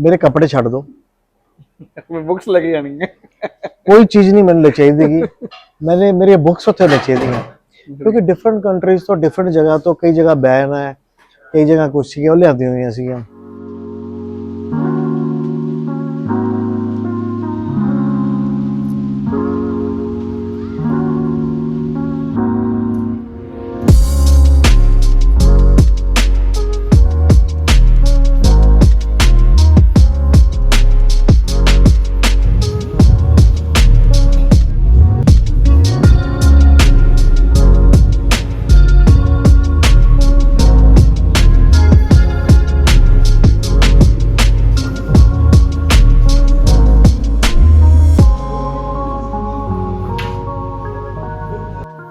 ਮੇਰੇ ਕੱਪੜੇ ਛੱਡ ਦਿਓ ਮੈਂ ਬੁక్స్ ਲੈ ਕੇ ਜਾਣੀ ਹੈ। ਕੋਈ ਚੀਜ਼ ਨਹੀਂ ਮੈਨੂੰ ਲੈ ਚਾਹੀਦੀਗੀ। ਮੈਨੇ ਮੇਰੀ ਬੁੱਕਸ ਉੱਥੇ ਲੈ ਚਾਹੀਦੀਆਂ। ਕਿਉਂਕਿ ਡਿਫਰੈਂਟ ਕੰਟਰੀਜ਼ ਤੋਂ ਡਿਫਰੈਂਟ ਜਗ੍ਹਾ ਤੋਂ ਕਈ ਜਗ੍ਹਾ ਬੈਨ ਹੈ ਕਈ ਜਗ੍ਹਾ ਕੁਛ ਸੀਗੀਆਂ ਉਹ ਲਿਆਂਦੀਆਂ ਹੋਈਆਂ ਸੀਗੀਆਂ।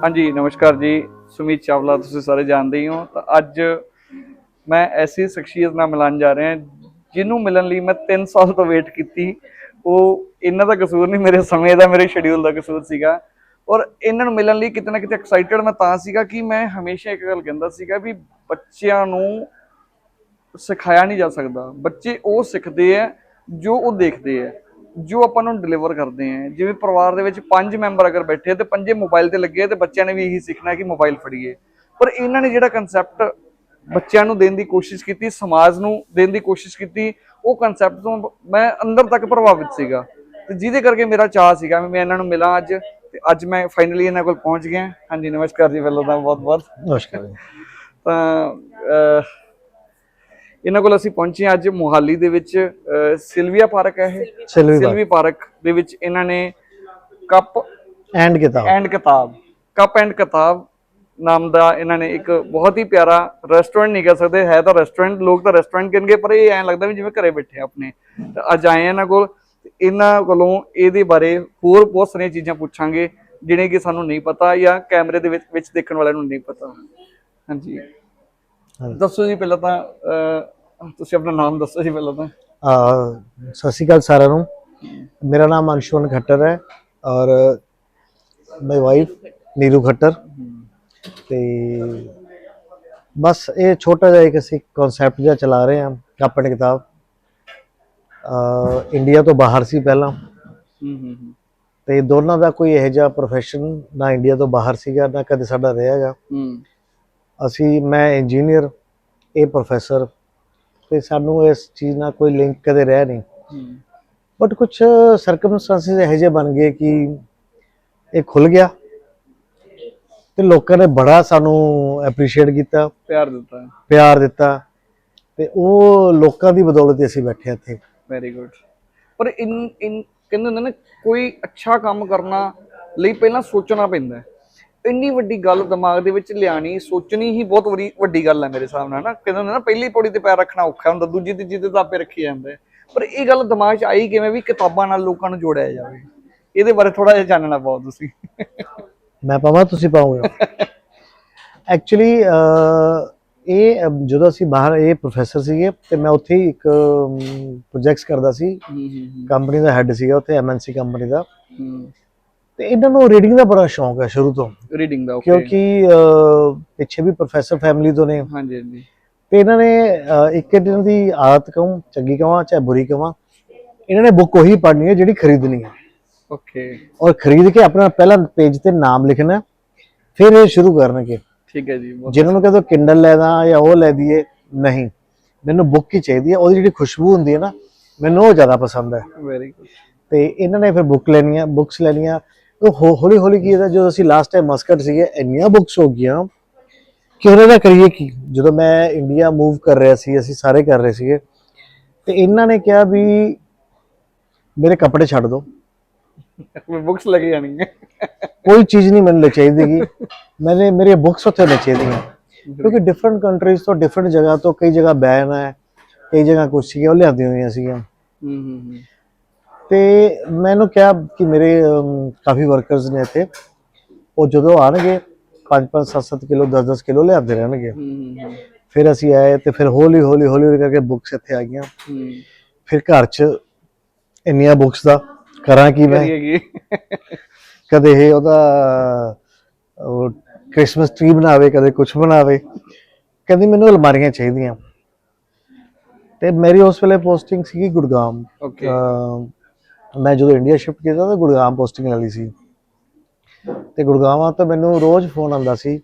ਹਾਂਜੀ, ਨਮਸਕਾਰ ਜੀ। ਸੁਮੀਤ ਚਾਵਲਾ, ਤੁਸੀਂ ਸਾਰੇ ਜਾਣਦੇ ਹੀ ਹੋ। ਤਾਂ ਅੱਜ ਮੈਂ ਐਸੀ ਸ਼ਖਸੀਅਤ ਨਾਲ ਮਿਲਣ ਜਾ ਰਿਹਾ, ਜਿਹਨੂੰ ਮਿਲਣ ਲਈ ਮੈਂ 3 ਸਾਲ ਤੋਂ ਵੇਟ ਕੀਤੀ। ਉਹ ਇਹਨਾਂ ਦਾ ਕਸੂਰ ਨਹੀਂ, ਮੇਰੇ ਸਮੇਂ ਦਾ, ਮੇਰੇ ਸ਼ਡਿਊਲ ਦਾ ਕਸੂਰ ਸੀਗਾ। ਔਰ ਇਹਨਾਂ ਨੂੰ ਮਿਲਣ ਲਈ ਕਿਤੇ ਨਾ ਕਿਤੇ ਐਕਸਾਈਟਡ ਮੈਂ ਤਾਂ ਸੀਗਾ ਕਿ ਮੈਂ ਹਮੇਸ਼ਾ ਇੱਕ ਗੱਲ ਕਹਿੰਦਾ ਸੀਗਾ ਵੀ ਬੱਚਿਆਂ ਨੂੰ ਸਿਖਾਇਆ ਨਹੀਂ ਜਾ ਸਕਦਾ। ਬੱਚੇ ਉਹ ਸਿੱਖਦੇ ਆ ਜੋ ਉਹ ਦੇਖਦੇ ਆ। ਜੋ ਆਪਾਂ ਨੂੰ ਡਿਲੀਵਰ ਕਰਦੇ ਆ। ਜਿਵੇਂ ਪਰਿਵਾਰ ਦੇ ਵਿੱਚ ਪੰਜ ਮੈਂਬਰ ਅਗਰ ਬੈਠੇ ਤੇ ਪੰਜੇ ਮੋਬਾਈਲ ਤੇ ਲੱਗੇ ਤੇ ਬੱਚਿਆਂ ਨੇ ਵੀ ਇਹੀ ਸਿੱਖਣਾ ਕਿ ਮੋਬਾਈਲ ਫੜੀਏ। ਪਰ ਇਹਨਾਂ ਨੇ ਜਿਹੜਾ ਕਨਸੈਪਟ ਬੱਚਿਆਂ ਨੂੰ ਦੇਣ ਦੀ ਕੋਸ਼ਿਸ਼ ਕੀਤੀ ਸਮਾਜ ਨੂੰ ਦੇਣ ਦੀ ਕੋਸ਼ਿਸ਼ ਕੀਤੀ ਉਹ ਕਨਸੈਪਟ ਤੋਂ ਮੈਂ ਅੰਦਰ ਤੱਕ ਪ੍ਰਭਾਵਿਤ ਸੀਗਾ। ਤੇ ਜਿਹਦੇ ਕਰਕੇ ਮੇਰਾ ਚਾਹ ਸੀਗਾ ਮੈਂ ਇਹਨਾਂ ਨੂੰ ਮਿਲਾਂ ਅੱਜ ਤੇ ਅੱਜ ਮੈਂ ਫਾਈਨਲੀ ਇਹਨਾਂ ਕੋਲ ਪਹੁੰਚ ਗਿਆ। ਹਾਂਜੀ ਨਮਸਕਾਰ ਜੀ ਪਹਿਲਾਂ ਤਾਂ ਬਹੁਤ ਬਹੁਤ ਨਮਸਕਾਰ ਜੀ। ਤਾਂ ਇਹਨਾਂ ਕੋਲ ਅਸੀਂ ਪਹੁੰਚੇ ਹਾਂ ਅੱਜ ਮੁਹਾਲੀ ਦੇ ਵਿੱਚ ਸਿਲਵੀਆ ਪਾਰਕ ਹੈ ਇਹ। ਸਿਲਵੀ ਪਾਰਕ ਦੇ ਵਿੱਚ ਇਹਨਾਂ ਨੇ ਕੱਪ ਐਂਡ ਕਿਤਾਬ। ਐਂਡ ਕਿਤਾਬ ਕੱਪ ਐਂਡ ਕਿਤਾਬ ਨਾਮ ਦਾ ਇਹਨਾਂ ਨੇ ਇੱਕ ਬਹੁਤ ਹੀ ਪਿਆਰਾ ਰੈਸਟੋਰੈਂਟ ਨਹੀਂ ਕਹਿ ਸਕਦੇ ਹੈ ਤਾਂ ਰੈਸਟੋਰੈਂਟ ਲੋਕ ਤਾਂ ਰੈਸਟੋਰੈਂਟ ਕਹਿਣਗੇ ਪਰ ਇਹ ਐਂ ਲੱਗਦਾ ਵੀ ਜਿਵੇਂ ਘਰੇ ਬੈਠੇ ਆਪਣੇ। ਤਾਂ ਅੱਜ ਆਏ ਆ ਇਹਨਾਂ ਕੋਲ ਇਹਨਾਂ ਕੋਲੋਂ ਇਹਦੇ ਬਾਰੇ ਹੋਰ ਬਹੁਤ ਸਾਰੀਆਂ ਚੀਜ਼ਾਂ ਪੁੱਛਾਂਗੇ ਜਿਹੜੀਆਂ ਕਿ ਸਾਨੂੰ ਨਹੀਂ ਪਤਾ ਜਾਂ ਕੈਮਰੇ ਦੇ ਵਿੱਚ ਦੇਖਣ ਵਾਲਿਆਂ ਨੂੰ ਨਹੀਂ ਪਤਾ। ਹਾਂਜੀ। ਦੱਸੋ ਜੀ ਪਹਿਲਾਂ ਤਾਂ ਅਹ, ਤੁਸੀਂ ਆਪਣਾ ਨਾਮ ਦੱਸੋ ਜੀ ਪਹਿਲਾਂ ਤਾਂ। ਅਹ ਸਤਿ ਸ਼੍ਰੀ ਅਕਾਲ ਸਾਰਿਆਂ ਨੂੰ। ਮੇਰਾ ਨਾਮ ਅੰਸ਼ੁਮਨ ਖੱਟਰ ਹੈ ਔਰ ਮਾਈ ਵਾਈਫ ਨੀਰੂ ਖੱਟਰ। ਤੇ ਬਸ ਇਹ ਛੋਟਾ ਜਿਹਾ ਇੱਕ ਅਸੀਂ ਕਨਸੈਪਟ ਜਿਹਾ ਚਲਾ ਰਹੇ ਹਾਂ ਕਾਪੜ ਕਿਤਾਬ। ਅਹ ਇੰਡੀਆ ਤੋਂ ਬਾਹਰ ਸੀ ਪਹਿਲਾਂ। ਹੂੰ ਹੂੰ ਹੂੰ। ਤੇ ਦੋਨਾਂ ਦਾ ਕੋਈ ਇਹੋ ਜਿਹਾ ਪ੍ਰੋਫੈਸ਼ਨ ਨਾ ਇੰਡੀਆ ਤੋਂ ਬਾਹਰ ਸੀਗਾ ਨਾ ਕਦੇ ਸਾਡਾ ਰਿਹਾ ਹੈਗਾ। ਹੂੰ। ਅਸੀਂ ਮੈਂ ਇੰਜੀਨੀਅਰ ਇਹ ਪ੍ਰੋਫੈਸਰ ਤੇ ਸਾਨੂੰ ਇਸ ਚੀਜ਼ ਨਾਲ ਕੋਈ ਲਿੰਕ ਕਦੇ ਰਿਹਾ ਨਹੀਂ। ਬਟ ਕੁਝ ਸਰਕਮਸਟੈਂਸਸ ਇਹੋ ਜਿਹੇ ਬਣ ਗਏ ਕਿ ਇਹ ਖੁੱਲ ਗਿਆ ਤੇ ਲੋਕਾਂ ਨੇ ਬੜਾ ਸਾਨੂੰ ਐਪਰੀਸ਼ੀਏਟ ਕੀਤਾ। ਪਿਆਰ ਦਿੱਤਾ। ਪਿਆਰ ਦਿੱਤਾ ਤੇ ਉਹ ਲੋਕਾਂ ਦੀ ਬਦੌਲਤ ਅਸੀਂ ਬੈਠੇ ਇੱਥੇ। ਵੈਰੀ ਗੁੱਡ ਪਰ ਇਨ ਇਨ ਕਹਿੰਦੇ ਹੁੰਦੇ ਨਾ ਕੋਈ ਅੱਛਾ ਕੰਮ ਕਰਨਾ ਲਈ ਪਹਿਲਾਂ ਸੋਚਣਾ ਪੈਂਦਾ ਇੰਨੀ ਵੱਡੀ ਗੱਲ ਦਿਮਾਗ ਦੇ ਵਿੱਚ ਲਿਆਣੀ ਸੋਚਣੀ ਹੀ ਬਹੁਤ ਵੱਡੀ ਵੱਡੀ ਗੱਲ ਹੈ ਮੇਰੇ ਹਿਸਾਬ ਨਾਲ ਨਾ। ਕਹਿੰਦੇ ਹੁੰਦੇ ਨਾ ਪਹਿਲੀ ਪੌੜੀ ਤੇ ਪੈਰ ਰੱਖਣਾ ਔਖਾ ਹੁੰਦਾ ਦੂਜੀ ਤੀਜੀ ਤੇ ਤਾਂ ਆਪੇ ਰੱਖੀ ਜਾਂਦਾ। ਪਰ ਇਹ ਗੱਲ ਦਿਮਾਗ 'ਚ ਆਈ ਕਿਵੇਂ ਵੀ ਕਿਤਾਬਾਂ ਨਾਲ ਲੋਕਾਂ ਨੂੰ ਜੋੜਿਆ ਜਾਵੇ। ਇਹਦੇ ਬਾਰੇ ਥੋੜਾ ਜਿਹਾ ਜਾਣਨਾ ਬਹੁਤ ਤੁਸੀਂ। ਮੈਂ ਪਾਵਾਂ ਤੁਸੀਂ ਪਾਓਗੇ? ਐਕਚੁਅਲੀ ਇਹ ਜਦੋਂ ਅਸੀਂ ਬਾਹਰ ਇਹ ਪ੍ਰੋਫੈਸਰ ਸੀਗੇ ਤੇ ਮੈਂ ਉੱਥੇ ਇੱਕ ਪ੍ਰੋਜੈਕਟਸ ਕਰਦਾ ਸੀ। ਕੰਪਨੀ ਦਾ ਹੈੱਡ ਸੀਗਾ ਉੱਥੇ ਐਮਐਨਸੀ ਕੰਪਨੀ ਦਾ। ਤੇ ਇਹਨਾਂ ਨੂੰ ਰੀਡਿੰਗ ਦਾ ਬੜਾ ਸ਼ੌਂਕ ਹੈ ਸ਼ੁਰੂ ਤੋਂ। ਰੀਡਿੰਗ ਦਾ ਓਕੇ ਕਿਉਂਕਿ ਪਿੱਛੇ ਵੀ ਪ੍ਰੋਫੈਸਰ ਫੈਮਿਲੀ ਤੋਂ ਨੇ ਹਾਂਜੀ ਹਾਂਜੀ। ਤੇ ਇਹਨਾਂ ਨੇ ਇੱਕ ਇਹਨਾਂ ਦੀ ਆਦਤ ਕਹੂੰ ਚੰਗੀ ਕਹਾਂ ਚਾਹੇ ਬੁਰੀ ਕਹਾਂ ਇਹਨਾਂ ਨੇ ਬੁੱਕ ਉਹੀ ਪੜ੍ਹਨੀ ਹੈ ਜਿਹੜੀ ਖਰੀਦਣੀ ਹੈ। ਓਕੇ ਔਰ ਖਰੀਦ ਕੇ ਆਪਣਾ ਪਹਿਲਾ ਪੇਜ ਤੇ ਨਾਮ ਲਿਖਣਾ ਫਿਰ ਇਹ ਸ਼ੁਰੂ ਕਰਨਗੇ। ਠੀਕ ਹੈ ਜੀ ਜਿਨ੍ਹਾਂ ਨੂੰ ਕਹਿੰਦੇ ਕਿੰਡਲ ਲੈ ਦਾਂ ਜਾਂ ਉਹ ਲੈ ਦਈਏ ਨਹੀਂ। ਮੈਨੂੰ ਬੁੱਕ ਹੀ ਚਾਹੀਦੀ ਹੈ ਉਹਦੀ ਜਿਹੜੀ ਖੁਸ਼ਬੂ ਹੁੰਦੀ ਹੈ ਨਾ ਮੈਨੂੰ ਉਹ ਜ਼ਿਆਦਾ ਪਸੰਦ ਹੈ। ਵੈਰੀ ਗੁੱਡ ਤੇ ਇਹਨਾਂ ਨੇ ਫਿਰ ਬੁੱਕ ਲੈਣੀਆਂ ਬੁੱਕਸ ਲੈਣੀਆਂ ਉਹ ਹੌ- ਹੌਲੀ ਹੌਲੀ ਕੀ ਇਹਦਾ ਜਦੋਂ ਅਸੀਂ ਲਾਸਟ ਟਾਈਮ ਮਸਕਟ ਸੀਗੇ ਇੰਨੀਆਂ ਬੁੱਕਸ ਹੋ ਗਈਆਂ ਕਿ ਉਹਨਾਂ ਦਾ ਕਰੀਏ ਕੀ? ਜਦੋਂ ਮੈਂ ਇੰਡੀਆ ਮੂਵ ਕਰ ਰਿਹਾ ਸੀ ਅਸੀਂ ਸਾਰੇ ਕਰ ਰਹੇ ਸੀਗੇ ਤੇ ਇਹਨਾਂ ਨੇ ਕਿਹਾ ਵੀ ਮੇਰੇ ਕੱਪੜੇ ਛੱਡ ਦਿਓ। ਮੈਂ ਬੁక్స్ ਲੈ ਕੇ ਜਾਣੀ ਹੈ ਕੋਈ ਚੀਜ਼ ਨਹੀਂ ਮੈਨੂੰ ਲੈ ਚਾਹੀਦੀਗੀ। ਮੈਨੇ ਮੇਰੀ ਬੁੱਕਸ ਉੱਥੇ ਲੈ ਚਾਹੀਦੀਆਂ। ਕਿਉਂਕਿ ਡਿਫਰੈਂਟ ਕੰਟਰੀਜ਼ ਤੋਂ ਡਿਫਰੈਂਟ ਜਗ੍ਹਾ ਤੋਂ ਕਈ ਜਗ੍ਹਾ ਬੈਨ ਹੈ ਕਈ ਜਗ੍ਹਾ ਕੁਛ ਸੀਗੀਆਂ ਉਹ ਲਿਆਂਦੀਆਂ ਹੋਈਆਂ ਸੀਗੀਆਂ। ਹੂੰ ਹੂੰ ਹੂੰ। ਤੇ ਮੈਨੂੰ ਕਿਹਾ ਕਿ ਮੇਰੇ ਕਾਫੀ ਵਰਕਰਸ ਨੇ ਇੱਥੇ। ਉਹ ਜਦੋਂ ਆਣਗੇ 5-5 7-7 ਕਿਲੋ 10-10 ਕਿਲੋ ਲਿਆਉਂਦੇ ਰਹਿਣਗੇ। ਫਿਰ ਅਸੀਂ ਆਏ ਤੇ ਫਿਰ ਹੌਲੀ ਹੌਲੀ ਹੌਲੀ ਕਰਕੇ ਬੁੱਕਸ ਇੱਥੇ ਆ ਗਈਆਂ। ਫਿਰ ਘਰ 'ਚ ਇੰਨੀਆਂ ਬੁੱਕਸ ਦਾ ਕਰਾਂ ਕੀ ਮੈਂ? ਕਦੇ ਇਹ ਉਹਦਾ ਉਹ ਕ੍ਰਿਸਮਸ ਟ੍ਰੀ ਬਣਾਵੇ ਕਦੇ ਕੁਝ ਬਣਾਵੇ। ਕਹਿੰਦੀ ਮੈਨੂੰ ਅਲਮਾਰੀਆਂ ਚਾਹੀਦੀਆਂ। ਤੇ ਮੇਰੀ ਉਸ ਵੇਲੇ ਪੋਸਟਿੰਗ ਸੀਗੀ ਗੁੜਗਾਮ। ਓਕੇ ਮੈਂ ਜਦੋਂ ਇੰਡੀਆ ਸ਼ਿਫਟ ਕੀਤਾ ਤਾਂ ਗੁੜਗਾਮ ਪੋਸਟਿੰਗ ਵਾਲੀ ਸੀ। ਤੇ ਗੁੜਗਾਵਾਂ ਤੋਂ ਮੈਨੂੰ ਰੋਜ਼ ਫੋਨ ਆਉਂਦਾ ਸੀ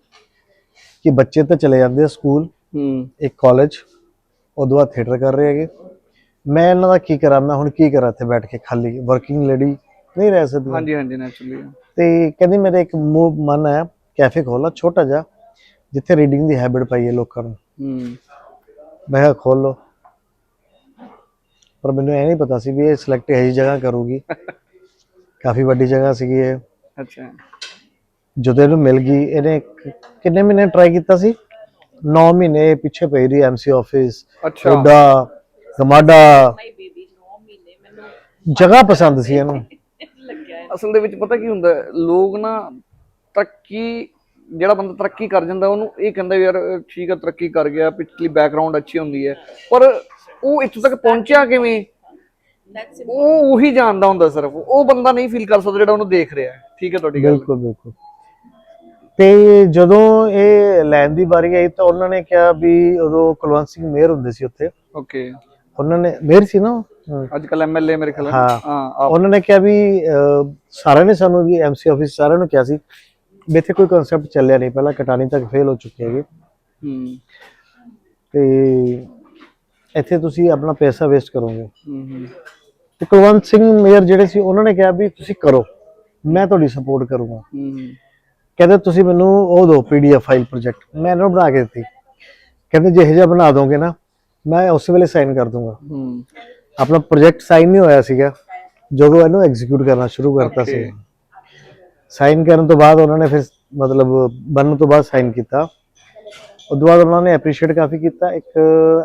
ਕਿ ਬੱਚੇ ਤਾਂ ਚਲੇ ਜਾਂਦੇ ਆ ਸਕੂਲ ਹੂੰ। ਇੱਕ ਕਾਲਜ ਉਦੋਂ ਬਾਅਦ ਥੀਏਟਰ ਕਰ ਰਹੇ ਹੈਗੇ। ਮੈਂ ਇਹਨਾਂ ਦਾ ਕੀ ਕਰਾਂ ਮੈਂ ਹੁਣ ਕੀ ਕਰਾਂ ਇੱਥੇ ਬੈਠ ਕੇ ਖਾਲੀ ਵਰਕਿੰਗ ਲੇਡੀ ਨਹੀਂ ਰਹਿ ਸਕਦੀ। ਹਾਂਜੀ ਹਾਂਜੀ ਨੈਚੁਰਲੀ ਤੇ ਕਹਿੰਦੀ ਮੇਰੇ ਇੱਕ ਮੂਵ ਮਨ ਹੈ ਕੈਫੇ ਖੋਲਾ ਛੋਟਾ ਜਿਹਾ ਜਿੱਥੇ ਰੀਡਿੰਗ ਦੀ ਹੈਬਿਟ ਪਾਈ ਹੈ ਲੋਕਾਂ ਨੂੰ। ਹੂੰ। ਮੈਂ ਕਿਹਾ ਖੋਲ ਪਰ ਮੈਨੂੰ ਇਹ ਨਹੀਂ ਪਤਾ ਸੀ ਵੀ ਇਹ ਸਿਲੈਕਟ ਇਹੀ ਜਗ੍ਹਾ ਕਰੂਗੀ। ਕਾਫੀ ਵੱਡੀ ਜਗ੍ਹਾ ਸੀਗੀ ਇਹ। ਅੱਛਾ। ਜਦੋਂ ਇਹਨੂੰ ਮਿਲ ਗਈ ਇਹਨੇ ਕਿੰਨੇ ਮਹੀਨੇ ਟਰਾਈ ਕੀਤਾ ਸੀ? 9 ਮਹੀਨੇ ਪਿੱਛੇ ਪਈ ਰਹੀ ਐਮਸੀ ਆਫਿਸ ਅੱਛਾ। ਉਹਦਾ ਗਮਾਡਾ। ਜਗ੍ਹਾ ਪਸੰਦ ਸੀ ਇਹਨੂੰ। ਅਸਲ ਦੇ ਵਿੱਚ ਪਤਾ ਕੀ ਹੁੰਦਾ ਹੈ? ਲੋਕ ਨਾ ਤਰੱਕੀ ਜਿਹੜਾ ਬੰਦਾ ਤਰੱਕੀ ਕਰ ਜਾਂਦਾ ਉਹਨੂੰ ਇਹ ਕਹਿੰਦਾ ਯਾਰ ਠੀਕ ਹੈ ਤਰੱਕੀ ਕਰ ਗਿਆ ਪਿਛਲੀ ਬੈਕਗ੍ਰਾਉਂਡ ਅੱਛੀ ਹੁੰਦੀ ਹੈ। ਪਰ ਉਹ ਇੱਥੋਂ ਤੱਕ ਪਹੁੰਚਿਆ ਕਿਵੇਂ? ਉਹ ਉਹੀ ਜਾਣਦਾ ਹੁੰਦਾ ਸਿਰਫ। ਉਹ ਬੰਦਾ ਨਹੀਂ ਫੀਲ ਕਰ ਸਕਦਾ ਜਿਹੜਾ ਉਹਨੂੰ ਦੇਖ ਰਿਹਾ ਹੈ। ਠੀਕ ਹੈ ਤੁਹਾਡੀ ਗੱਲ? ਬਿਲਕੁਲ ਬਿਲਕੁਲ। ਤੇ ਜਦੋਂ ਇਹ ਲੈਣ ਦੀ ਵਾਰੀ ਆਈ ਤਾਂ ਉਹਨਾਂ ਨੇ ਕਿਹਾ ਵੀ ਉਦੋਂ ਕੁਲਵੰਤ ਸਿੰਘ ਮੇਅਰ ਹੁੰਦੇ ਸੀ ਉੱਥੇ। ਓਕੇ ਉਹਨਾਂ ਨੇ ਮੇਅਰ ਸੀ ਨਾ। ਅੱਜ ਕੱਲ ਐਮਐਲਏ ਮੇਰੇ ਖਿਆਲ ਹਾਂ। ਉਹਨਾਂ ਨੇ ਕਿਹਾ ਵੀ ਸਾਰਿਆਂ ਨੇ ਸਾਨੂੰ ਵੀ ਐਮਸੀ ਆਫਿਸ ਸਾਰਿਆਂ ਨੂੰ ਕਿਹਾ ਸੀ ਵੀ ਇੱਥੇ ਕੋਈ ਕਨਸੈਪਟ ਚੱਲਿਆ ਨਹੀਂ। ਪਹਿਲਾਂ ਕਟਾਣੀ ਤੱਕ ਫੇਲ ਹੋ ਚੁੱਕੇ ਹੈਗੇ। ਹੂੰ। ਤੇ ਇੱਥੇ ਤੁਸੀਂ ਆਪਣਾ ਪੈਸਾ ਵੇਸਟ ਕਰੋਗੇ। ਹੂੰ ਹੂੰ। ਤੇ ਕੁਲਵੰਤ ਸਿੰਘ ਮੇਅਰ ਜਿਹੜੇ ਸੀ ਉਹਨਾਂ ਨੇ ਕਿਹਾ ਵੀ ਤੁਸੀਂ ਕਰੋ ਮੈਂ ਤੁਹਾਡੀ ਸਪੋਰਟ ਕਰੂੰਗਾ। ਕਹਿੰਦੇ ਤੁਸੀਂ ਮੈਨੂੰ ਉਹ ਦਿਓ ਪੀਡੀਐਫ ਫਾਈਲ ਪ੍ਰੋਜੈਕਟ ਮੈਂ ਇਹਨਾਂ ਨੂੰ ਬਣਾ ਕੇ ਦਿੱਤੀ। ਕਹਿੰਦੇ ਜਿਹੇ ਜਿਹਾ ਬਣਾ ਦੋਗੇ ਨਾ ਮੈਂ ਉਸੇ ਵੇਲੇ ਸਾਈਨ ਕਰ ਦੂੰਗਾ। ਹੂੰ। ਆਪਣਾ ਪ੍ਰੋਜੈਕਟ ਸਾਈਨ ਨਹੀਂ ਹੋਇਆ ਸੀਗਾ ਜਦੋਂ ਇਹਨੂੰ ਐਗਜ਼ੀਕਿਊਟ ਕਰਨਾ ਸ਼ੁਰੂ ਕਰਤਾ ਸੀ. ਸਾਈਨ ਕਰਨ ਤੋਂ ਬਾਅਦ ਉਹਨਾਂ ਨੇ ਫਿਰ ਮਤਲਬ ਬਣਨ ਤੋਂ ਬਾਅਦ ਸਾਈਨ ਕੀਤਾ। ਤੋਂ ਬਾਅਦ ਉਹਨਾਂ ਨੇ ਐਪਰੀਸ਼ੀਏਟ ਕਾਫੀ ਕੀਤਾ। ਇੱਕ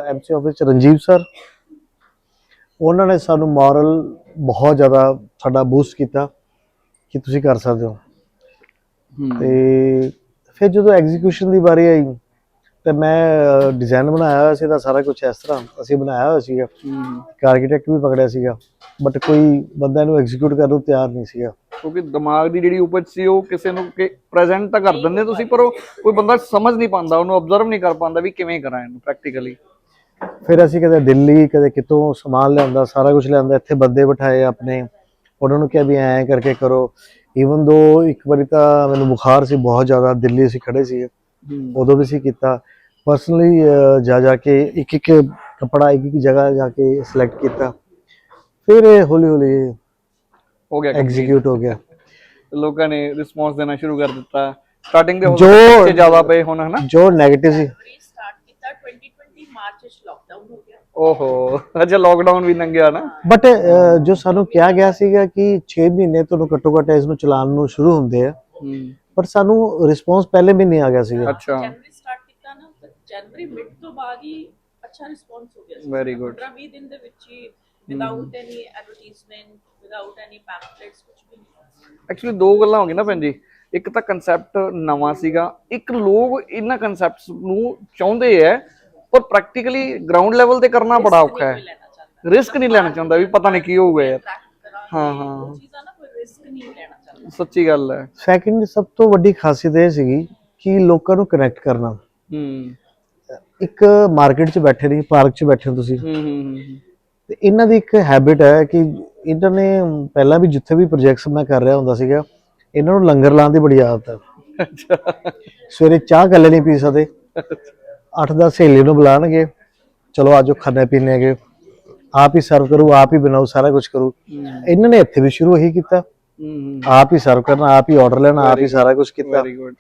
ਐਮਸੀ ਆਫਿਸ ਚ ਰਣਜੀਤ ਸਰ ਉਹਨਾਂ ਨੇ ਸਾਨੂੰ ਮੋਰਲ ਬਹੁਤ ਜ਼ਿਆਦਾ ਸਾਡਾ ਬੂਸਟ ਕੀਤਾ ਕਿ ਤੁਸੀਂ ਕਰ ਸਕਦੇ ਹੋ। ਹੂੰ। ਤੇ ਫਿਰ ਜਦੋਂ ਐਗਜ਼ੀਕਿਊਸ਼ਨ ਦੀ ਵਾਰੀ ਆਈ ਤੇ ਮੈਂ ਡਿਜ਼ਾਈਨ ਬਣਾਇਆ ਹੋਇਆ ਸੀ ਤਾਂ ਸਾਰਾ ਕੁਝ ਇਸ ਤਰ੍ਹਾਂ ਅਸੀਂ ਬਣਾਇਆ ਹੋਇਆ ਸੀਗਾ। ਆਰਕੀਟੈਕਟ ਵੀ ਪਕੜਿਆ ਸੀਗਾ ਬਟ ਕੋਈ ਬੰਦਾ ਇਹਨੂੰ ਐਗਜ਼ੀਕਿਊਟ ਕਰਨ ਨੂੰ ਤਿਆਰ ਨਹੀਂ ਸੀਗਾ। ਕਿਉਂਕਿ ਦਿਮਾਗ ਦੀ ਜਿਹੜੀ ਉਪਜ ਸੀ ਉਹ ਕਿਸੇ ਨੂੰ ਕਿ ਪ੍ਰੈਜ਼ੈਂਟ ਤਾਂ ਕਰ ਦਿੰਦੇ ਤੁਸੀਂ ਪਰ ਉਹ ਕੋਈ ਬੰਦਾ ਸਮਝ ਨਹੀਂ ਪਾਉਂਦਾ ਉਹਨੂੰ ਆਬਜ਼ਰਵ ਨਹੀਂ ਕਰ ਪਾਉਂਦਾ ਵੀ ਕਿਵੇਂ ਕਰਾਂ ਇਹਨੂੰ ਪ੍ਰੈਕਟੀਕਲੀ ਫਿਰ ਅਸੀਂ ਕਦੇ ਦਿੱਲੀ ਕਦੇ ਕਿਤੋਂ ਸਮਾਨ ਲਿਆਂਦਾ ਸਾਰਾ ਕੁਝ ਲਿਆਂਦਾ ਇੱਥੇ ਬੰਦੇ ਬਿਠਾਏ ਆਪਣੇ। ਉਹਨਾਂ ਨੂੰ ਕਿਹਾ ਵੀ ਐਂ ਕਰਕੇ ਕਰੋ। ਈਵਨ ਦੋ ਇੱਕ ਵਾਰੀ ਤਾਂ ਮੈਨੂੰ ਬੁਖਾਰ ਸੀ ਬਹੁਤ ਜ਼ਿਆਦਾ ਦਿੱਲੀ ਅਸੀਂ ਖੜੇ ਸੀ ਉਦੋਂ ਵੀ ਸੀ ਕੀਤਾ। ਪਰਸਨਲੀ ਜਾ ਜਾ ਕੇ ਇੱਕ ਇੱਕ ਕਪੜਾ ਇੱਕ ਇੱਕ ਜਗ੍ਹਾ ਜਾ ਕੇ ਸਿਲੈਕਟ ਕੀਤਾ। ਫਿਰ ਇਹ ਹੌਲੀ ਹੌਲੀ ਹੋ ਗਿਆ ਐਗਜ਼ੀਕਿਊਟ ਹੋ ਗਿਆ। ਲੋਕਾਂ ਨੇ ਰਿਸਪੌਂਸ ਦੇਣਾ ਸ਼ੁਰੂ ਕਰ ਦਿੱਤਾ। ਸਟਾਰਟਿੰਗ ਦੇ ਹੋ ਜੋ- ਜ਼ਿਆਦਾ ਪਏ ਹੁਣ ਹਨਾ? ਜੋ 네ਗੇਟਿਵ ਸੀ ਸਟਾਰਟ ਕੀਤਾ 2020 ਮਾਰਚ ਵਿੱਚ ਲੋਕਡਾਊਨ ਹੋ ਗਿਆ। ਓਹੋ ਅੱਛਾ ਲੋਕਡਾਊਨ ਵੀ ਲੰਘਿਆ ਨਾ। ਬਟ ਜੋ ਸਾਨੂੰ ਕਿਹਾ ਗਿਆ ਸੀਗਾ ਕਿ 6 ਮਹੀਨੇ ਤੁਹਾਨੂੰ ਘੱਟੋ ਘੱਟ ਇਸ ਨੂੰ ਚਲਾਉਣ ਨੂੰ ਸ਼ੁਰੂ ਹੁੰਦੇ ਆ। ਹੂੰ। ਪਰ ਸਾਨੂੰ ਰਿਸਪੌਂਸ ਪਹਿਲੇ ਮਹੀਨੇ ਆ ਗਿਆ ਸੀਗਾ। ਅੱਛਾ। ਜਨਵਰੀ ਸਟਾਰਟ ਕੀਤਾ ਨਾ ਤਾਂ ਜਨਵਰੀ ਮਿਡ ਤੋਂ ਬਾਅਦ ਹੀ ਅੱਛਾ ਰਿਸਪੌਂਸ ਹੋ ਗਿਆ ਸੀ। ਵੈਰੀ ਗੁੱਡ 15 20 ਦਿਨ ਦੇ ਵਿੱਚ ਹੀ without any advertisement without any pamphlets ਕੁਝ ਵੀ ਨਹੀਂ ਐਕਚੁਅਲੀ ਦੋ ਗੱਲਾਂ ਹੋ ਗਈਆਂ ਨਾ ਭੈਣ ਜੀ। ਇੱਕ ਤਾਂ ਕਨਸੈਪਟ ਨਵਾਂ ਸੀਗਾ। ਇੱਕ ਲੋਕ ਇਹਨਾਂ ਕਨਸੈਪਟਸ ਨੂੰ ਚਾਹੁੰਦੇ ਐ ਪਰ ਪ੍ਰੈਕਟੀਕਲੀ ਗਰਾਊਂਡ ਲੈਵਲ ਤੇ ਕਰਨਾ ਬੜਾ ਔਖਾ ਹੈ ਲੈਣਾ ਚਾਹੁੰਦਾ। ਰਿਸਕ ਨਹੀਂ ਲੈਣਾ ਚਾਹੁੰਦਾ ਵੀ ਪਤਾ ਨਹੀਂ ਕੀ ਹੋਊਗਾ ਯਾਰ ਟਰੈਕ ਕਰਾਂਗੇ। ਹਾਂ, ਹਾਂ। ਉਹ ਚੀਜ਼ਾਂ ਨਾ ਕੋਈ ਰਿਸਕ ਨਹੀਂ ਲੈਣਾ। ਸੱਚੀ ਗੱਲ ਹੈ। ਸੈਕਿੰਡ ਸਭ ਤੋਂ ਵੱਡੀ ਖਾਸੀਅਤ ਇਹ ਸੀਗੀ ਕਿ ਲੋਕਾਂ ਨੂੰ ਕਨੈਕਟ ਕਰਨਾ। ਹੂੰ। ਇੱਕ ਮਾਰਕੀਟ 'ਚ ਬੈਠੇ ਨਹੀਂ ਪਾਰਕ 'ਚ ਬੈਠੇ ਹੋ ਤੁਸੀਂ। ਹੂੰ ਹੂੰ ਤੇ ਇਹਨਾਂ ਦੀ ਇੱਕ ਹੈਬਿਟ ਹੈ ਕਿ ਇਹਨਾਂ ਨੇ ਪਹਿਲਾਂ ਵੀ ਜਿੱਥੇ ਵੀ ਪ੍ਰੋਜੈਕਟਸ ਮੈਂ ਕਰ ਰਿਹਾ ਹੁੰਦਾ ਸੀਗਾ ਇਹਨਾਂ ਨੂੰ ਲੰਗਰ ਲਾਉਣ ਦੀ ਬੜੀ ਆਦਤ ਹੈ। ਅੱਛਾ। ਸਵੇਰੇ ਚਾਹ ਗੱਲੇ ਨਹੀਂ ਪੀ ਸਕਦੇ। 8-10 ਸਹੇਲੀ ਨੂੰ ਬੁਲਾਣਗੇ ਚਲੋ ਆਜੋ ਖਾਣੇ ਪੀਣੇ ਹੈਗੇ। ਆਪ ਹੀ ਸਰਵ ਕਰੂ ਆਪ ਹੀ ਬਣਾਓ ਸਾਰਾ ਕੁਝ ਕਰੂ। ਇਹਨਾਂ ਨੇ ਇੱਥੇ ਵੀ ਸ਼ੁਰੂ ਇਹੀ ਕੀਤਾ। ਆਪ ਹੀ ਸਰਵ ਕਰਨਾ ਆਪ ਹੀ ਆਰਡਰ ਲੈਣਾ ਆਪ ਹੀ ਸਾਰਾ ਕੁਝ ਕੀਤਾ। ਵੈਰੀ ਗੁੱਡ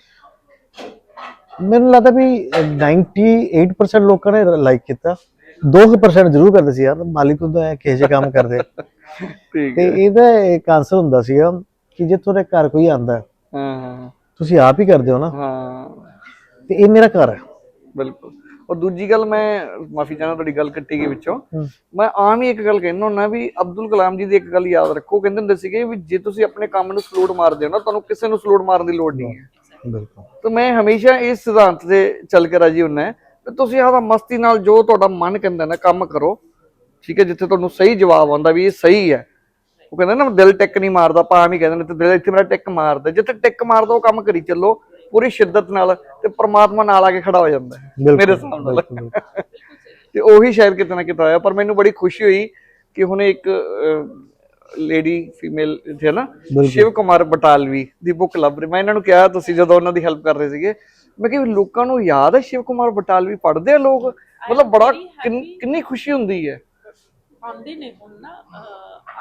ਮੈਨੂੰ ਲੱਗਦਾ ਵੀ 98% ਲੋਕਾਂ ਨੇ ਲਾਈਕ ਕੀਤਾ। 2% ਜ਼ਰੂਰ ਕਰਦੇ ਸੀ ਯਾਰ ਮਾਲਿਕ ਹੁੰਦਾ ਹੈ ਕਿਹੋ ਜਿਹੇ ਕੰਮ ਕਰਦੇ। ਠੀਕ ਤੇ ਇਹਦਾ ਇੱਕ ਆਨਸਰ ਹੁੰਦਾ ਸੀਗਾ ਕਿ ਜੇ ਤੁਹਾਡੇ ਘਰ ਕੋਈ ਆਂਦਾ ਹਾਂ। ਤੁਸੀਂ ਆਪ ਹੀ ਕਰਦੇ ਹੋ ਨਾ। ਹਾਂ। ਤੇ ਇਹ ਮੇਰਾ ਘਰ ਹੈ। ਬਿਲਕੁਲ। ਔਰ ਦੂਜੀ ਗੱਲ ਮੈਂ ਮਾਫੀ ਚਾਹਨਾ ਤੁਹਾਡੀ ਗੱਲ ਕੱਟੀ ਗਈ ਵਿੱਚੋਂ। ਮੈਂ ਆਮ ਹੀ ਇੱਕ ਗੱਲ ਕਹਿੰਦਾ ਹੁੰਦਾ ਵੀ ਅਬਦੁਲ ਕਲਾਮ ਜੀ ਦੀ ਇੱਕ ਗੱਲ ਯਾਦ ਰੱਖੋ ਕਹਿੰਦੇ ਹੁੰਦੇ ਸੀਗੇ ਵੀ ਜੇ ਤੁਸੀਂ ਆਪਣੇ ਕੰਮ ਨੂੰ ਸਲੂਟ ਮਾਰਦੇ ਹੋ ਨਾ ਤੁਹਾਨੂੰ ਕਿਸੇ ਨੂੰ ਸਲੂਟ ਮਾਰਨ ਦੀ ਲੋੜ ਨਹੀਂ ਹੈ। ਬਿਲਕੁਲ। ਤੇ ਮੈਂ ਹਮੇਸ਼ਾ ਇਸ ਸਿਧਾਂਤ ਤੇ ਚੱਲ ਕੇ ਰਾਜੀ ਹੁੰਨਾ ਕਿ ਤੁਸੀਂ ਆਦਾ ਮਸਤੀ ਨਾਲ ਜੋ ਤੁਹਾਡਾ ਮਨ ਕਹਿੰਦਾ ਨਾ ਕੰਮ ਕਰੋ। ਠੀਕ ਹੈ ਜਿੱਥੇ ਤੁਹਾਨੂੰ ਸਹੀ ਜਵਾਬ ਆਉਂਦਾ ਵੀ ਇਹ ਸਹੀ ਹੈ। ਉਹ ਕਹਿੰਦਾ ਨਾ ਦਿਲ ਟਿੱਕ ਨਹੀਂ ਮਾਰਦਾ ਆਪਾਂ ਆਮ ਹੀ ਕਹਿੰਦੇ ਨੇ ਤੇ ਦਿਲ ਇੱਥੇ ਮੇਰਾ ਟਿੱਕ ਮਾਰਦਾ। ਜਿੱਥੇ ਟਿੱਕ ਮਾਰਦਾ ਉਹ ਕੰਮ ਕਰੀ ਚੱਲੋ। ਪੂਰੀ ਸ਼ਿੱਦਤ ਨਾਲ ਤੇ ਪ੍ਰਮਾਤਮਾ ਨਾਲ ਆ ਕੇ ਖੜਾ ਹੋ ਜਾਂਦਾ ਹੈ ਮੇਰੇ ਹਿਸਾਬ ਨਾਲ। ਤੇ ਉਹੀ ਸ਼ਾਇਦ ਕਿਤੇ ਨਾ ਕਿਤੇ ਆਇਆ ਪਰ ਮੈਨੂੰ ਬੜੀ ਖੁਸ਼ੀ ਹੋਈ ਕਿ ਹੁਣੇ ਇੱਕ ਲੇਡੀ ਫੀਮੇਲ ਇੱਥੇ ਨਾ ਸ਼ਿਵ ਕੁਮਾਰ ਬਟਾਲਵੀ ਦੀ ਬੁੱਕ ਲੱਭ ਰਹੀ। ਮੈਂ ਇਹਨਾਂ ਨੂੰ ਕਿਹਾ ਤੁਸੀਂ ਜਦੋਂ ਉਹਨਾਂ ਦੀ ਹੈਲਪ ਕਰ ਰਹੇ ਸੀਗੇ ਮੈਂ ਕਿਹਾ ਲੋਕਾਂ ਨੂੰ ਯਾਦ ਹੈ ਸ਼ਿਵ ਕੁਮਾਰ ਬਟਾਲਵੀ ਪੜ੍ਹਦੇ ਆ ਲੋਕ? ਮਤਲਬ ਬੜਾ ਕਿੰਨ- ਖੁਸ਼ੀ ਹੁੰਦੀ ਹੈ। ਆਉਂਦੇ ਨੇ ਹੁਣ ਨਾ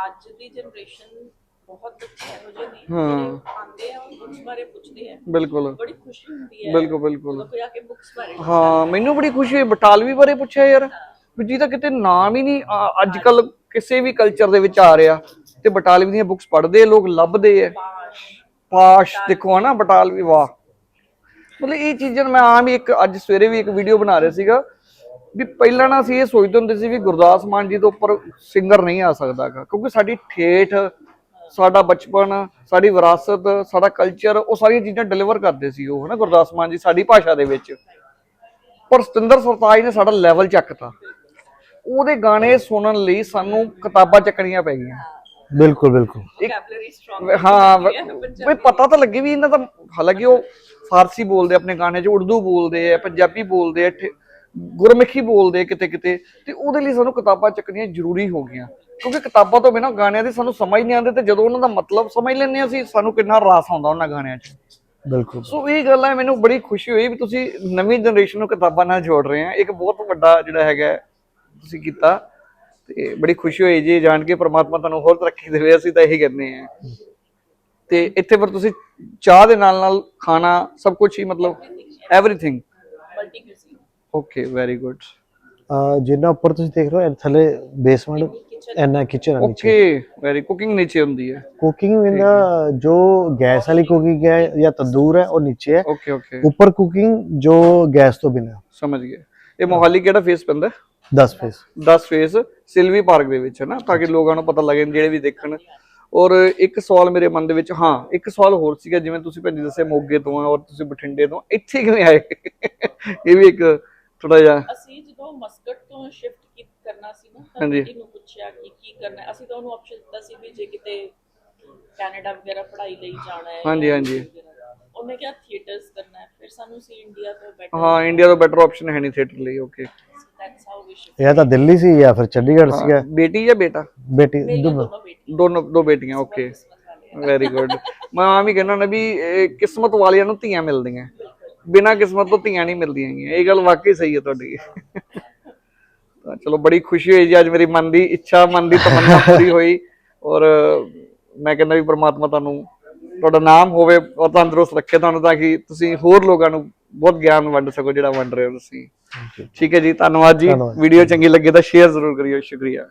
ਅੱਜ ਦੀ ਜਨਰੇਸ਼ਨ ਬਹੁਤ ਬੱਚੇ ਇਹੋ ਜਿਹੇ ਨੇ ਹਾਂ। ਜਿਹੜੇ ਆਉਂਦੇ ਆ ਉਹ ਬੁੱਕਸ ਬਾਰੇ ਪੁੱਛਦੇ ਆ। ਬਿਲਕੁਲ। ਬੜੀ ਖੁਸ਼ੀ ਹੁੰਦੀ ਹੈ। ਬਿਲਕੁਲ ਬਿਲਕੁਲ। ਜਦੋਂ ਕੋਈ ਆ ਕੇ ਬੁੱਕਸ ਬਾਰੇ ਹਾਂ ਮੈਨੂੰ ਬੜੀ ਖੁਸ਼ੀ ਹੋਈ ਬਟਾਲਵੀ ਬਾਰੇ ਪੁੱਛਿਆ ਯਾਰ। ਵੀ ਜਿਹਦਾ ਕਿਤੇ ਨਾਮ ਹੀ ਨਹੀਂ ਅੱਜ ਕੱਲ ਕਿਸੇ ਵੀ ਕਲਚਰ ਦੇ ਵਿੱਚ ਆ ਰਿਹਾ ਤੇ ਬਟਾਲਵੀ ਦੀਆਂ ਬੁੱਕਸ ਪੜ੍ਹਦੇ ਆ ਲੋਕ ਲੱਭਦੇ ਆ। ਪਾਸ਼। ਪਾਸ਼ ਦੇਖੋ ਹਨਾ ਬਟਾਲਵੀ ਵਾਹ। ਮਤਲਬ ਇਹ ਚੀਜ਼ਾਂ ਮੈਂ ਆਮ ਹੀ ਇੱਕ ਅੱਜ ਸਵੇਰੇ ਵੀ ਇੱਕ ਵੀਡੀਓ ਬਣਾ ਰਿਹਾ ਸੀਗਾ। ਵੀ ਪਹਿਲਾਂ ਨਾ ਅਸੀਂ ਇਹ ਸੋਚਦੇ ਹੁੰਦੇ ਸੀ ਵੀ ਗੁਰਦਾਸ ਮਾਨ ਜੀ ਤੋਂ ਉੱਪਰ ਸਿੰਗਰ ਨਹੀਂ ਆ ਸਕਦਾਗਾ ਕਿਉਂਕਿ ਸਾਡੀ ਠੇਠ ਸਾਡਾ ਬਚਪਨ ਸਾਡੀ ਵਿਰਾਸਤ ਸਾਡਾ ਕਲਚਰ ਉਹ ਸਾਰੀਆਂ ਚੀਜ਼ਾਂ ਡਿਲੀਵਰ ਕਰਦੇ ਸੀ ਉਹ ਹਨਾ ਗੁਰਦਾਸ ਮਾਨ ਜੀ ਸਾਡੀ ਭਾਸ਼ਾ ਦੇ ਵਿੱਚ। ਪਰ ਸਤਿੰਦਰ ਸਰਤਾਜ ਨੇ ਸਾਡਾ ਲੈਵਲ ਚੱਕਤਾ। ਉਹਦੇ ਗਾਣੇ ਸੁਣਨ ਲਈ ਸਾਨੂੰ ਕਿਤਾਬਾਂ ਚੱਕਣੀਆਂ ਪੈ ਗਈਆਂ। ਬਿਲਕੁਲ ਬਿਲਕੁਲ। ਹਾਂ ਵੀ ਪਤਾ ਤਾਂ ਲੱਗੇ ਵੀ ਇਹਨਾਂ ਦਾ ਹਾਲਾਂਕਿ ਉਹ ਫਾਰਸੀ ਬੋਲਦੇ ਆਪਣੇ ਗਾਣੇ 'ਚ ਉਰਦੂ ਬੋਲਦੇ ਆ ਪੰਜਾਬੀ ਬੋਲਦੇ ਆ ਗੁਰਮੁਖੀ ਬੋਲਦੇ ਕਿਤੇ ਕਿਤੇ ਤੇ ਉਹਦੇ ਲਈ ਸਾਨੂੰ ਕਿਤਾਬਾਂ ਚੱਕਣੀਆਂ ਜ਼ਰੂਰੀ ਹੋ ਗਈਆਂ। ਕਿਉਂਕਿ ਕਿਤਾਬਾਂ ਤੋਂ ਬਿਨਾਂ ਗਾਣਿਆਂ ਦੀ ਸਾਨੂੰ ਸਮਝ ਨਹੀਂ ਆਉਂਦੇ ਤੇ ਜਦੋਂ ਉਹਨਾਂ ਦਾ ਮਤਲਬ ਸਮਝ ਲੈਂਦੇ ਅਸੀਂ ਸਾਨੂੰ ਕਿੰਨਾ ਰਾਸ ਆਉਂਦਾ ਉਹਨਾਂ ਗਾਣਿਆਂ 'ਚ। ਬਿਲਕੁਲ। ਸੋ ਇਹ ਗੱਲ ਹੈ ਮੈਨੂੰ ਬੜੀ ਖੁਸ਼ੀ ਹੋਈ ਵੀ ਤੁਸੀਂ ਨਵੀਂ ਜਨਰੇਸ਼ਨ ਨੂੰ ਕਿਤਾਬਾਂ ਨਾਲ ਜੋੜ ਰਹੇ ਆ ਇੱਕ ਬਹੁਤ ਵੱਡਾ ਜਿਹੜਾ ਹੈਗਾ ਤੁਸੀਂ ਕੀਤਾ ਤੇ ਬੜੀ ਖੁਸ਼ੀ ਹੋਈ ਜੀ। ਜਾਣ ਕੇ ਪ੍ਰਮਾਤਮਾ ਤੁਹਾਨੂੰ ਹੋਰ ਤਰੱਕੀ ਦੇਵੇ ਅਸੀਂ ਤਾਂ ਇਹੀ ਕਹਿੰਦੇ ਆ ਤੇ ਇੱਥੇ ਪਰ ਤੁਸੀਂ ਚਾਹ ਦੇ ਨਾਲ ਨਾਲ ਖਾਣਾ ਸਭ ਕੁਝ ਹੀ ਮਤਲਬ everything multi okay very good ਜਿੰਨਾ ਉੱਪਰ ਤੁਸੀਂ ਦੇਖ ਰਹੇ ਹੋ ਥੱਲੇ ਬੇਸਮੈਂਟ ਐਨਾ ਕਿਚਨ ਆ ਨੀਚੇ। ਓਕੇ ਵੈਰੀ ਕੁਕਿੰਗ ਨੀਚੇ ਹੁੰਦੀ ਹੈ। ਕੁਕਿੰਗ ਇਹਦਾ ਜੋ ਗੈਸ ਵਾਲੀ ਕੁਕਿੰਗ ਹੈ ਜਾਂ ਤੰਦੂਰ ਹੈ ਉਹ ਨੀਚੇ ਹੈ। ਓਕੇ ਓਕੇ ਉੱਪਰ ਕੁਕਿੰਗ ਜੋ ਗੈਸ ਤੋਂ ਬਿਨਾ। ਸਮਝ ਗਏ। ਇਹ ਮੋਹਾਲੀ ਕਿਹੜਾ ਫੇਸ ਪੈਂਦਾ 10 ਫੇਸ 10 ਫੇਸ ਸਿਲਵੀ ਪਾਰਕ ਦੇ ਵਿੱਚ ਹੈ ਨਾ? ਤਾਂ ਕਿ ਲੋਕਾਂ ਨੂੰ ਪਤਾ ਲੱਗੇ ਜਿਹੜੇ ਵੀ ਦੇਖਣ। ਔਰ ਇੱਕ ਸਵਾਲ ਮੇਰੇ ਮਨ ਦੇ ਵਿੱਚ ਹਾਂ ਇੱਕ ਸਵਾਲ ਹੋਰ ਸੀਗਾ ਜਿਵੇਂ ਤੁਸੀਂ ਭੈਣ ਦੱਸਿਆ ਮੋਗੇ ਤੋਂ ਔਰ ਤੁਸੀਂ ਬਠਿੰਡੇ ਤੋਂ ਇੱਥੇ ਕਿਵੇਂ ਆਏ? ਇਹ ਵੀ ਇੱਕ ਥੋੜਾ ਜਿਹਾ। ਅਸੀਂ ਜਦੋਂ ਮਸਕਟ ਤੋਂ ਸ਼ਿਫਟ ਕੀ ਕਰਨਾ ਸੀ ਨਾ ਤਾਂ ਹਾਂਜੀ। ਇਹਨੂੰ ਪੁੱਛਿਆ ਕਿ ਕੀ ਕਰਨਾ ਹੈ। ਅਸੀਂ ਤਾਂ ਉਹਨੂੰ ਆਪਸ਼ਨ ਦਿੱਤਾ ਸੀ ਵੀ ਜੇ ਕਿਤੇ ਕੈਨੇਡਾ ਵਗੈਰਾ ਪੜ੍ਹਾਈ ਲਈ ਜਾਣਾ ਹੈ ਹਾਂਜੀ, ਹਾਂਜੀ। ਉਹਨੇ ਕਿਹਾ ਥੀਏਟਰਸ ਕਰਨਾ ਹੈ ਫਿਰ ਸਾਨੂੰ ਸੀ ਇੰਡੀਆ ਤੋਂ ਬੈਟਰ ਹਾਂ ਇੰਡੀਆ ਦਾ ਬੈਟਰ ਆਪਸ਼ਨ ਹੈ ਨਹੀਂ ਥੀਏਟਰ ਲਈ ਓਕੇ ਇਹ ਤਾਂ ਦਿੱਲੀ ਸੀ ਜਾਂ ਫਿਰ ਚੰਡੀਗੜ੍ਹ ਸੀਗਾ? ਬੇਟੀ ਜਾਂ ਬੇਟਾ? ਬੇਟੀ ਦੋਨੋਂ। ਦੋ ਬੇਟੀਆਂ ਓਕੇ ਕਿਸਮਤ ਵੈਰੀ ਗੁੱਡ ਮੈਂ ਆਮ ਹੀ ਕਹਿੰਦਾ ਨਾ ਵੀ ਕਿਸਮਤ ਵਾਲਿਆਂ ਨੂੰ ਧੀਆਂ ਮਿਲਦੀਆਂ। ਬਿਨਾਂ ਕਿਸਮਤ ਤੋਂ ਧੀਆਂ ਨਹੀਂ ਮਿਲਦੀਆਂ ਹੈਗੀਆਂ। ਇਹ ਗੱਲ ਵਾਕਈ ਸਹੀ ਹੈ ਤੁਹਾਡੀ। ਤਾਂ ਚਲੋ ਬੜੀ ਖੁਸ਼ੀ ਹੋਈ ਜੀ ਅੱਜ ਮੇਰੀ ਮਨ ਦੀ ਇੱਛਾ ਮਨ ਦੀ ਤਮੰਨਾ ਪੂਰੀ ਹੋਈ ਔਰ ਮੈਂ ਕਹਿੰਦਾ ਵੀ ਪ੍ਰਮਾਤਮਾ ਤੁਹਾਨੂੰ ਤੁਹਾਡਾ ਨਾਮ ਹੋਵੇ ਔਰ ਤੰਦਰੁਸਤ ਰੱਖੇ ਤੁਹਾਨੂੰ ਤਾਂ ਕਿ ਤੁਸੀਂ ਹੋਰ ਲੋਕਾਂ ਨੂੰ ਬਹੁਤ ਗਿਆਨ ਵੰਡ ਸਕੋ ਜਿਹੜਾ ਵੰਡ ਰਹੇ ਹੋ ਤੁਸੀਂ। ਠੀਕ ਹੈ ਜੀ ਧੰਨਵਾਦ ਜੀ। ਵੀਡੀਓ ਚੰਗੀ ਲੱਗੇ ਤਾਂ ਸ਼ੇਅਰ ਜ਼ਰੂਰ ਕਰਿਓ। ਸ਼ੁਕਰੀਆ।